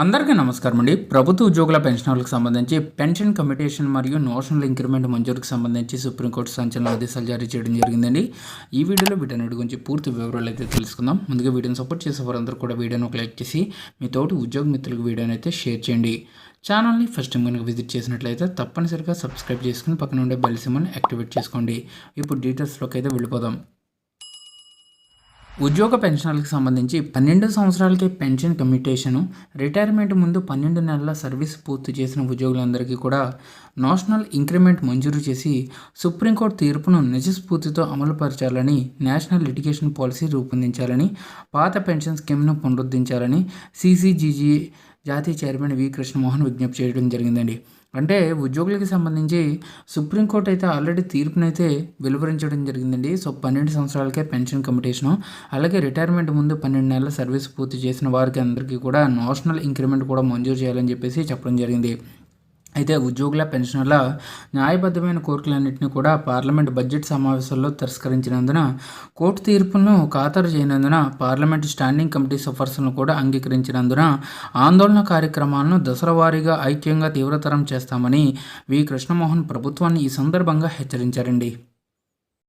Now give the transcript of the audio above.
అందరికీ నమస్కారం అండి. ప్రభుత్వ ఉద్యోగుల పెన్షనర్లకు సంబంధించి పెన్షన్ కమిటేషన్ మరియు నోషనల్ ఇంక్రిమెంట్ మంజూరుకు సంబంధించి సుప్రీంకోర్టు సంచలన ఆదేశాలు జారీ చేయడం జరిగిందండి. ఈ వీడియోలో వీటన్నిటి గురించి పూర్తి వివరాలు అయితే తెలుసుకుందాం. ముందుగా వీడియోని సపోర్ట్ చేసే వారందరూ కూడా వీడియోను ఒక లైక్ చేసి మీ తోటి ఉద్యోగ మిత్రులకు వీడియోని అయితే షేర్ చేయండి. ఛానల్ని ఫస్ట్ టైం కనుక విజిట్ చేసినట్లయితే తప్పనిసరిగా సబ్స్క్రైబ్ చేసుకుని పక్కన ఉండే బెల్ సిమ్మని యాక్టివేట్ చేసుకోండి. ఇప్పుడు డీటెయిల్స్లోకి అయితే వెళ్ళిపోదాం. ఉద్యోగ పెన్షన్లకు సంబంధించి పన్నెండు సంవత్సరాలకే పెన్షన్ కమిటేషను రిటైర్మెంట్ ముందు పన్నెండు నెలల సర్వీస్ పూర్తి చేసిన ఉద్యోగులందరికీ కూడా నేషనల్ ఇంక్రిమెంట్ మంజూరు చేసి సుప్రీంకోర్టు తీర్పును నిజస్ఫూర్తితో అమలుపరచాలని నేషనల్ లిటిగేషన్ పాలసీ రూపొందించాలని పాత పెన్షన్ స్కీమ్ను పునరుద్ధరించాలని సీసీజీజీ జాతీయ చైర్మన్ వి కృష్ణమోహన్ విజ్ఞప్తి చేయడం జరిగిందండి. అంటే ఉద్యోగులకి సంబంధించి సుప్రీంకోర్టు అయితే ఆల్రెడీ తీర్పునైతే వెలువరించడం జరిగిందండి. సో పన్నెండు సంవత్సరాలకే పెన్షన్ కమిటేషను అలాగే రిటైర్మెంట్ ముందు పన్నెండు నెలల సర్వీస్ పూర్తి చేసిన వారికి అందరికీ కూడా నేషనల్ ఇంక్రిమెంట్ కూడా మంజూరు చేయాలని చెప్పేసి చెప్పడం జరిగింది. అయితే ఉద్యోగుల పెన్షనర్ల న్యాయబద్ధమైన కోరికలన్నింటినీ కూడా పార్లమెంట్ బడ్జెట్ సమావేశాల్లో తిరస్కరించినందున కోర్టు తీర్పులను ఖాతరు చేయనందున పార్లమెంట్ స్టాండింగ్ కమిటీ సిఫార్సులను కూడా అంగీకరించినందున ఆందోళన కార్యక్రమాలను దశలవారీగా ఐక్యంగా తీవ్రతరం చేస్తామని వి. కృష్ణమోహన్ ప్రభుత్వాన్ని ఈ సందర్భంగా హెచ్చరించారండి.